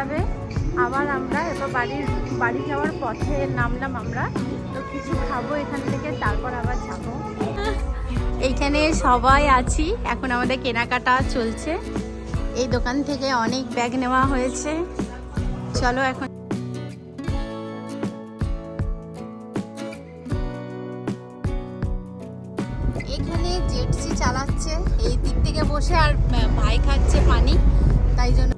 যাবে। আবার আমরা এবার বাড়ির বাড়ি যাওয়ার পথে নামলাম আমরা। তো কিছু খাব এখান থেকে, তারপর আবার যাব। এইখানে সবাই আছি। এখন আমাদের কেনাকাটা চলছে। এই দোকান থেকে অনেক ব্যাগ নেওয়া হয়েছে। চলো এখন এখানে জেটসি চালাচ্ছে। এই দিক থেকে বসে আর ভাই খাচ্ছে পানি। তাই জন্য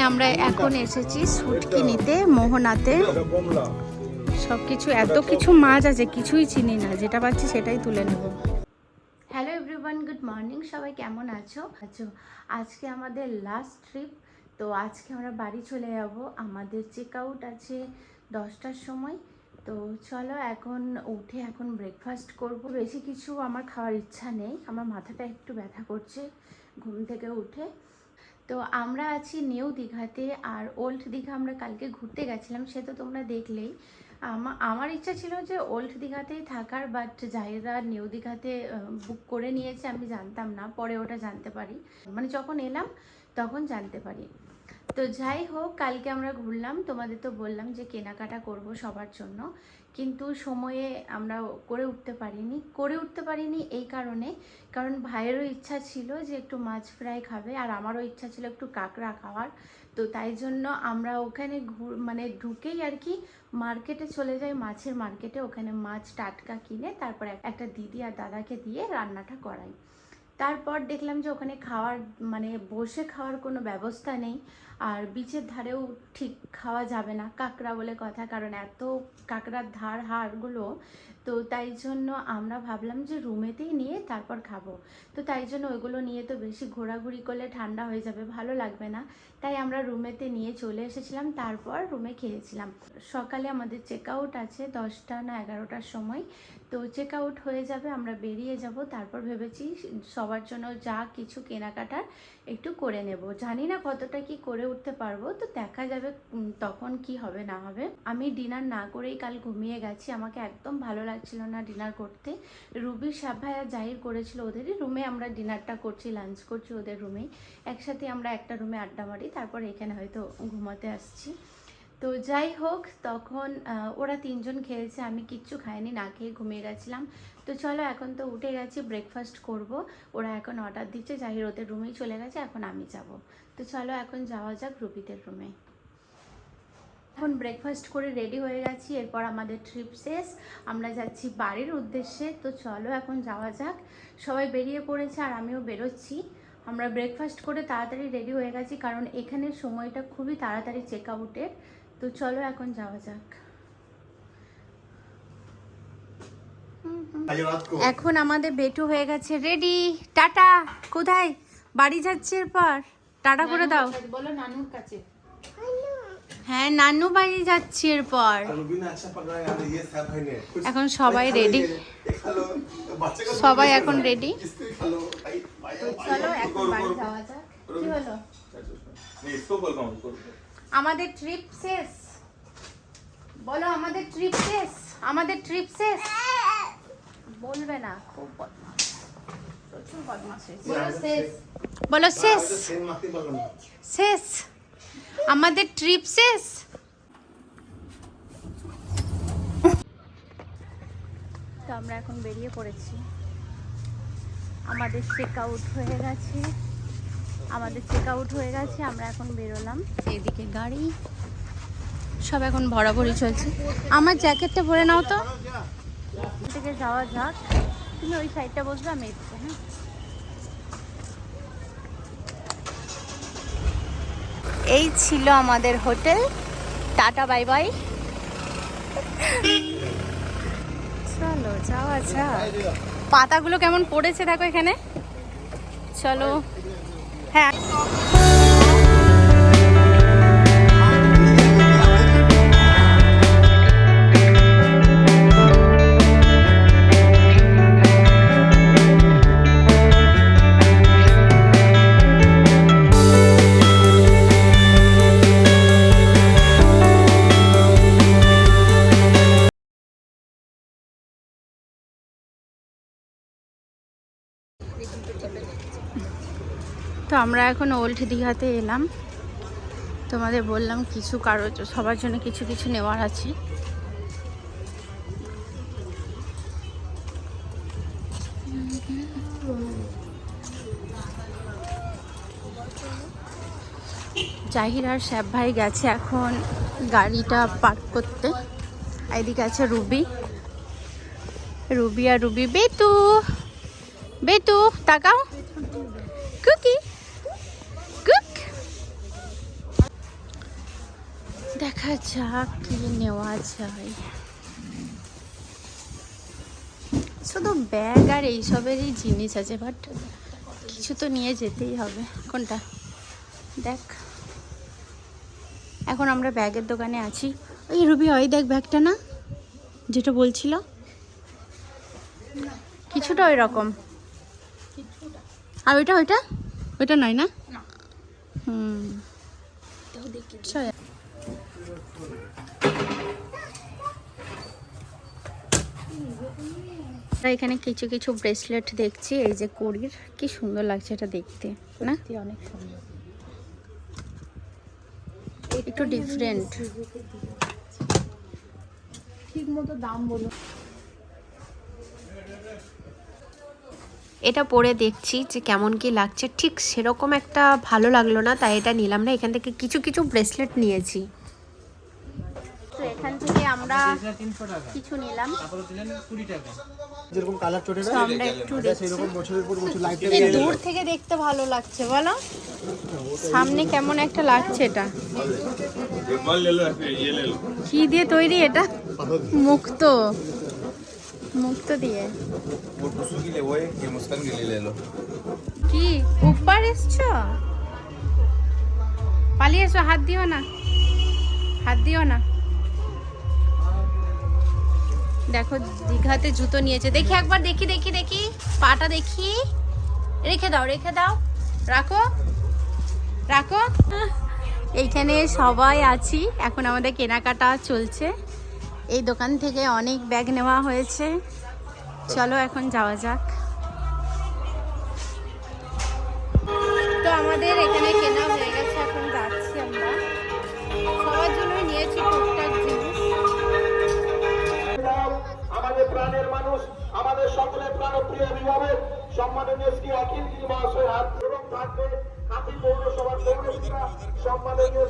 এখানে আমরা এখন এসেছি সুটকি নিতে মোহনাতে সবকিছু, এত কিছু মাছ আছে, কিছুই চিনি না। যেটা পাচ্ছি সেটাই তুলে নেব। হ্যালো এভরিওয়ান গুড মর্নিং সবাই কেমন আছো? আছো আজকে আমাদের লাস্ট ট্রিপ তো আজকে আমরা বাড়ি চলে যাব। আমাদের চেক আউট আছে দশটার সময়। তো চলো এখন উঠে এখন ব্রেকফাস্ট করব। বেশি কিছু আমার খাওয়ার ইচ্ছা নেই, আমার মাথাটা একটু ব্যথা করছে ঘুম থেকে উঠে। তো আমরা আছি নিউ দীঘাতে আর ওল্ড দীঘা আমরা কালকে ঘুরতে গেছিলাম, সে তো তোমরা দেখলেই। আমার ইচ্ছা ছিল যে ওল্ড দীঘাতেই থাকার বাট জাহেদা নিউ দীঘাতে বুক করে নিয়েছে, আমি জানতাম না, পরে ওটা জানতে পারি। মানে যখন এলাম, তখন জানতে পারি। তো যাই হোক, কালকে আমরা ঘুরলাম। তোমাদের তো বললাম যে কেনাকাটা করব সবার জন্য। কিন্তু সময়ে আমরা করে উঠতে পারিনি। করে উঠতে পারিনি এই কারণে। কারণ ভাইয়েরও ইচ্ছা ছিল যে একটু মাছ ফ্রাই খাবে, আর আমারও ইচ্ছা ছিল একটু কাঁকড়া খাওয়ার। তো তাই জন্য আমরা ওখানে ঘুর মানে ঢুকেই আর কি মার্কেটে চলে যাই। মাছের মার্কেটে ওখানে মাছ টাটকা কিনে তারপর একটা দিদি আর দাদাকে দিয়ে রান্নাটা করাই। তারপর দেখলাম যে ওখানে খাওয়ার মানে বসে খাওয়ার কোনো ব্যবস্থা নেই। আর বিচের ধারেও ঠিক খাওয়া যাবে না, কাঁকড়া বলে কথা। কারণ এত কাঁকড়ার ধার, হাড়গুলো, তো তাই জন্য আমরা ভাবলাম যে রুমেতেই নিয়ে তারপর খাব। তো তাই জন্য ওইগুলো নিয়ে তো বেশি ঘোরাঘুরি করলে ঠান্ডা হয়ে যাবে, ভালো লাগবে না। তাই আমরা রুমেতে নিয়ে চলে এসেছিলাম, তারপর রুমে খেয়েছিলাম। সকালে আমাদের চেক আউট আছে দশটা না এগারোটার সময়। তো চেক আউট হয়ে যাবে, আমরা বেরিয়ে যাব। তারপর ভেবেছি সবার জন্য যা কিছু কেনাকাটার একটু করে নেব। জানি না কতটা কি করে উঠতে পারব, তো দেখা যাবে তখন কি হবে না হবে। আমি ডিনার না করেই কাল ঘুমিয়ে গেছি। আমাকে একদম ভালো লাগছিল না ডিনার করতে। রুবি সাভাই আর জাহির করেছিল ওদেরই রুমে। আমরা ডিনারটা করছি, লাঞ্চ করছি ওদের রুমেই। একসাথে আমরা একটা রুমে আড্ডা মারি, তারপর এখানে হয়তো ঘুমাতে আসছি। তো যাই হোক, তখন ওরা তিনজন খেয়েছে, আমি কিচ্ছু খাইনি, না খেয়ে ঘুমিয়ে গেছিলাম। তো চলো, এখন তো উঠে গেছি ব্রেকফাস্ট করব। ওরা এখন অর্ডার দিচ্ছে, জাহির ওদের রুমেই চলে গেছে, এখন আমি যাব। তো চলো, এখন যাওয়া যাক রুবিদের রুমে এখন ব্রেকফাস্ট করে রেডি হয়ে গেছি, এরপর আমাদের ট্রিপ শেষ। আমরা যাচ্ছি বাড়ির উদ্দেশ্যে, তো চলো, এখন যাওয়া যাক। সবাই বেরিয়ে পড়েছে, আর আমিও বেরোচ্ছি। আমরা ব্রেকফাস্ট করে তাড়াতাড়ি রেডি হয়ে গেছি, কারণ এখানে সময়টা খুবই তাড়াতাড়ি চেক আউটের তো চলো এখন যাওয়া যাক। এখন আমাদের বেটু হয়ে গেছে রেডি টাটা কোথায়? বাড়ি যাচ্ছে এরপর। টাটা করে দাও। বলো নানুর কাছে। হ্যাঁ নানু বাড়ি যাচ্ছি এরপর। এখন সবাই রেডি সবাই এখন রেডি চলো এখন বাড়ি যাওয়া যাক। কি হলো? আমাদের ট্রিপ শেষ। বলো আমাদের ট্রিপ শেষ? আমাদের ট্রিপ শেষ? বলবে না খুব শেষ। বলো শেষ? শেষ? আমাদের ট্রিপ শেষ? তো আমরা এখন বেরিয়ে পড়েছি। আমাদের চেক আউট হয়ে গেছে। আমাদের চেক আউট হয়ে গেছে আমরা এখন বেরোলাম। এদিকে গাড়ি সব এখন ভরাভরি চলছে। আমার জ্যাকেটটা ভরে নাও তো। থেকে যাওয়া যাক। তুমি ওই সাইডটা বসবে আমি এদিকে হ্যাঁ। এই ছিল আমাদের হোটেল। Tata bye bye. চলো যাওয়া যাক। পাতাগুলো কেমন পড়েছে দেখো এখানে। চলো। হ্যাঁ আমরা এখন ওল্ড দীঘাতে এলাম। তোমাদের বললাম কিছু কারও সবার জন্য কিছু কিছু নেওয়ার আছে। জাহির আর শ্যাব ভাই গেছে এখন গাড়িটা পার্ক করতে। এদিকে আছে রুবি। রুবি আর রুবি। বেতু বেতু, তাকাও। কুকি। দেখা যাক কি নেওয়া যায়। শুধু ব্যাগ আর এইসবেরই জিনিস আছে বাট কিছু তো নিয়ে যেতেই হবে। কোনটা? দেখ। এখন আমরা ব্যাগের দোকানে আছি। ওই রুবি ওই দেখ ব্যাগটা না যেটা বলছিল? কিছুটা ওই রকম। আর ওইটা ওইটা? ওইটা নয় না? হুম। চল। এখানে কিছু কিছু ব্রেসলেট দেখছি এই যে কড়ির। কি সুন্দর লাগছে এটা দেখতে না? অনেক সুন্দর। একটু ডিফারেন্ট ঠিক মতো দাম বলো। এটা পরে দেখছি যে কেমন কি লাগছে। ঠিক সেরকম একটা ভালো লাগল না তাই এটা নিলাম না। এখান থেকে কিছু কিছু ব্রেসলেট নিয়েছি। আমরা কিছু নিলাম। দূর থেকে দেখতে ভালো লাগছে বলো। সামনে কেমন একটা লাগছে এটা। কি দিয়ে তৈরি এটা? মুক্ত। মুক্ত দিয়ে। কি? উপর এসছো? পালিয়ে এসো হাত দিও না। হাত দিও না। দেখো, দীঘাতে জুতো নিয়েছে। দেখি একবার, দেখি দেখি দেখি। পাটা দেখি। রেখে দাও রেখে দাও। রাখো রাখো। এইখানে সবাই আছি। এখন আমাদের কেনাকাটা চলছে। এই দোকান থেকে অনেক ব্যাগ নেওয়া হয়েছে। চলো এখন যাওয়া যাক। সম্মাননীয়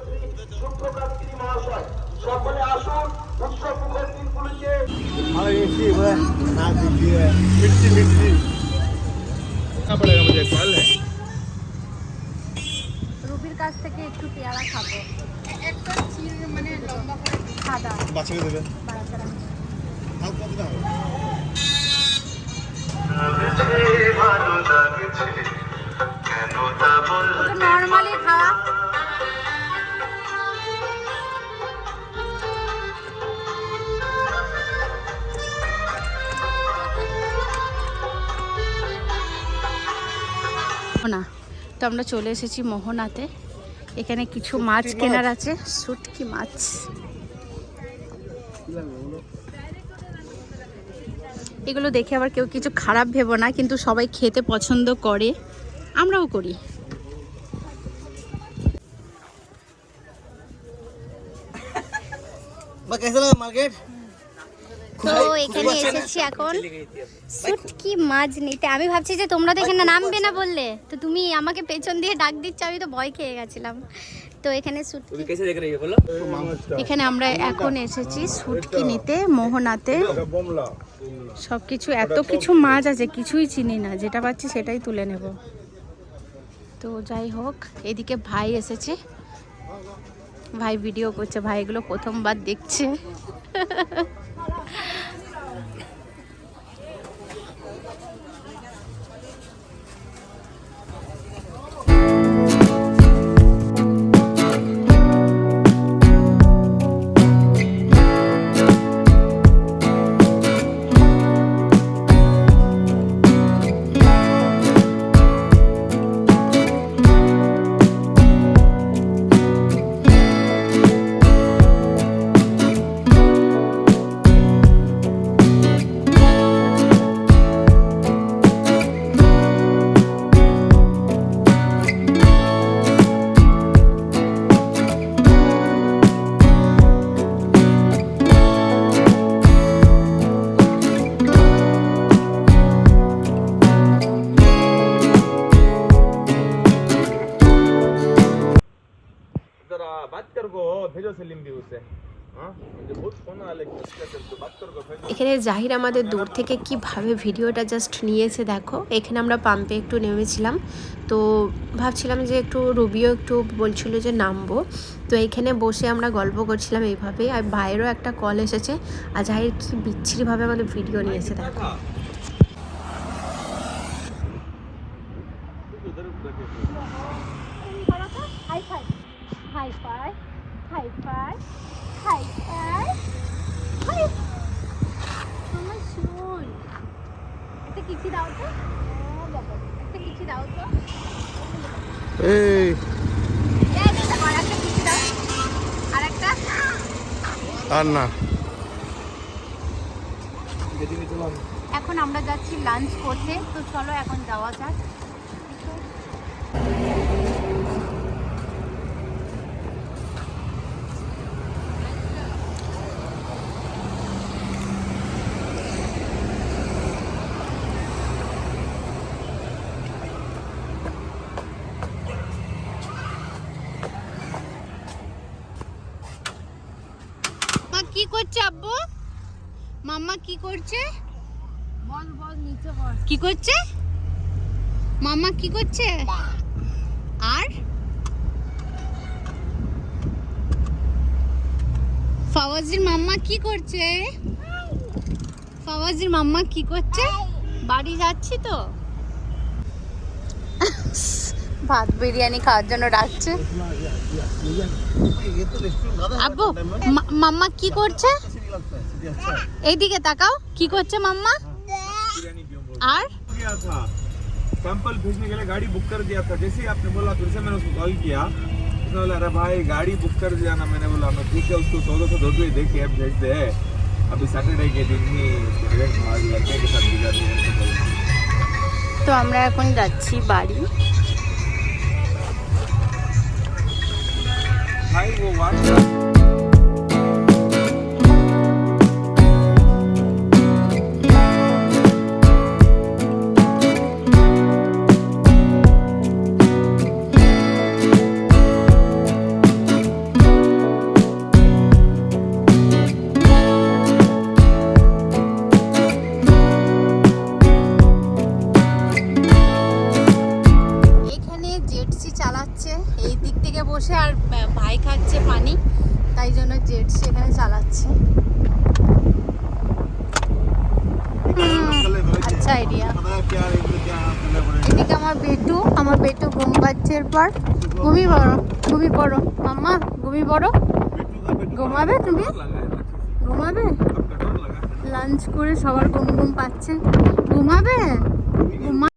রুবির কাছ থেকে একটু পেয়ারা খাব। একটা মানে লম্বা করে সাদা। বাচ্চাকে দেবে। নর্মালি খাওয়া না তো আমরা চলে এসেছি মোহনাতে। এখানে কিছু মাছ। কেনার আছে। শুটকি মাছ। এগুলো দেখে আবার কেউ কিছু খারাপ ভেবো না কিন্তু সবাই খেতে পছন্দ করে। আমরাও করি। সবকিছু তো এখানে এসেছি এখন। সুটকি মাছ নিতে? আমি ভাবছি যে না বললে। তো তুমি আমাকে পেছন দিয়ে ডাক দিচ্ছ আমি তো ভয় খেয়ে গেছিলাম। তো এখানে এখানে আমরা এখন এসেছি সুটকি নিতে মোহনাতে। সব কিছু এত কিছু মাছ আছে কিছুই চিনি না। যেটা পাচ্ছি সেটাই তুলে নেব। তো যাই হোক এদিকে ভাই এসেছে। ভাই ভিডিও করছে ভাইগুলো প্রথমবার দেখছে। এখানে জাহির আমাদের দূর থেকে কীভাবে ভিডিওটা জাস্ট নিয়েছে দেখো। এখানে আমরা পাম্পে একটু নেমেছিলাম। তো ভাবছিলাম যে একটু রুবিও একটু বলছিল যে নামবো। তো এখানে বসে আমরা গল্প করছিলাম এইভাবেই। আর বাইরেও একটা কল এসেছে। আর জাহির কি বিচ্ছিরিভাবে আমাদের ভিডিও নিয়েছে দেখো hi fi hi fi hi fi hi fi hi আমার শুন একটা কিচি দাও তো একটা কিচি দাও তো এই আর না এখন আমরা যাচ্ছি লাঞ্চ করতে তো চলো এখন যাওয়া যাক মা কি করছে আব্বু? মাম্মা কি করছে? বল বল নিচে বল। কি করছে? মাম্মা কি করছে? আর? ফাওয়াজির মাম্মা কি করছে? ফাওয়াজির মাম্মা কি করছে? বাড়ি যাচ্ছি তো। ভাত বিরিয়ানি খাওয়ার জন্য ডাকছে ये तो रेस्टोरेंट ज्यादा है আব্বু মা- মাম্মা কি করছে लगता है सीधे अच्छा है এইদিকে তাকাও কি করছে মাম্মা बिरयानी क्यों बोल আর गया था सैंपल भेजने के लिए गाड़ी बुक कर दिया था जैसे ही आपने बोला फिर से मैंने उसको कॉल किया उसने बोला अरे भाई गाड़ी बुक कर दिया ना मैंने बोला मैं ठीक है उसको चौदह सौ दो देख के अब भेज दे अभी सैटरडे के दिन ही इवेंट मार लड़के के साथ बिगाड़ दिया ऐसे बोला। তো আমরা এখন যাচ্ছি বাড়ি 排骨丸子 এরপর বড় পড়ো বড় পড়ো। মাম্মা গুমি পড়ো। ঘুমাবে তুমি? ঘুমাবে? লাঞ্চ করে সবার ঘুম ঘুম পাচ্ছে। ঘুমাবে? ঘুমা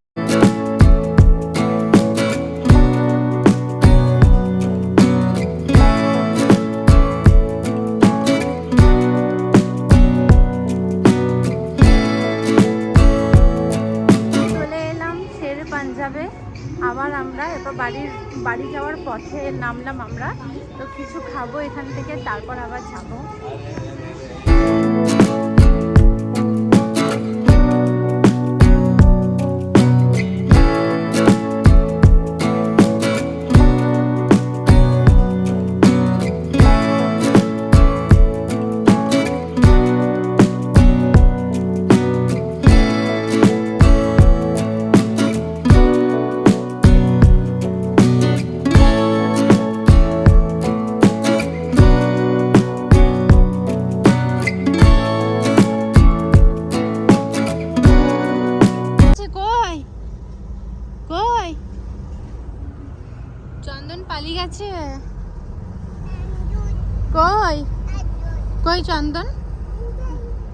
বাড়ি যাওয়ার পথে নামলাম আমরা। তো কিছু খাব এখান থেকে তারপর আবার যাব।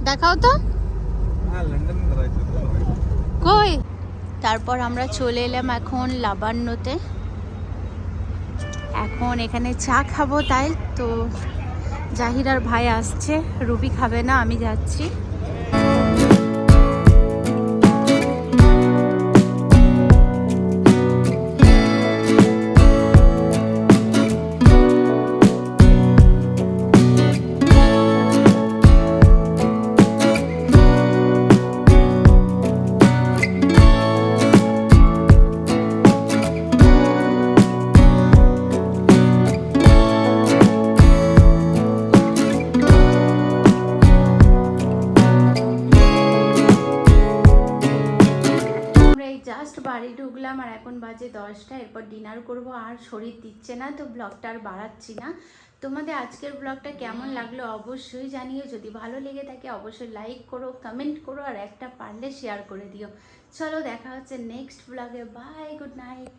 দেখাও তো। কই? তারপর আমরা চলে এলাম এখন লাবান্নতে। এখন এখানে চা খাব তাই তো জাহিরার ভাই আসছে রুবি খাবে না আমি যাচ্ছি। আর এখন বাজে দশটা এরপর ডিনার করব আর শরীর দিচ্ছে না তো ব্লগটা আর বাড়াচ্ছি না। তোমাদের আজকের ব্লগটা কেমন লাগল অবশ্যই জানিও যদি ভালো লেগে থাকে অবশ্যই লাইক করো কমেন্ট করো আর একটা পারলে শেয়ার করে দিও। চলো দেখা হচ্ছে নেক্সট ব্লগে বাই গুড নাইট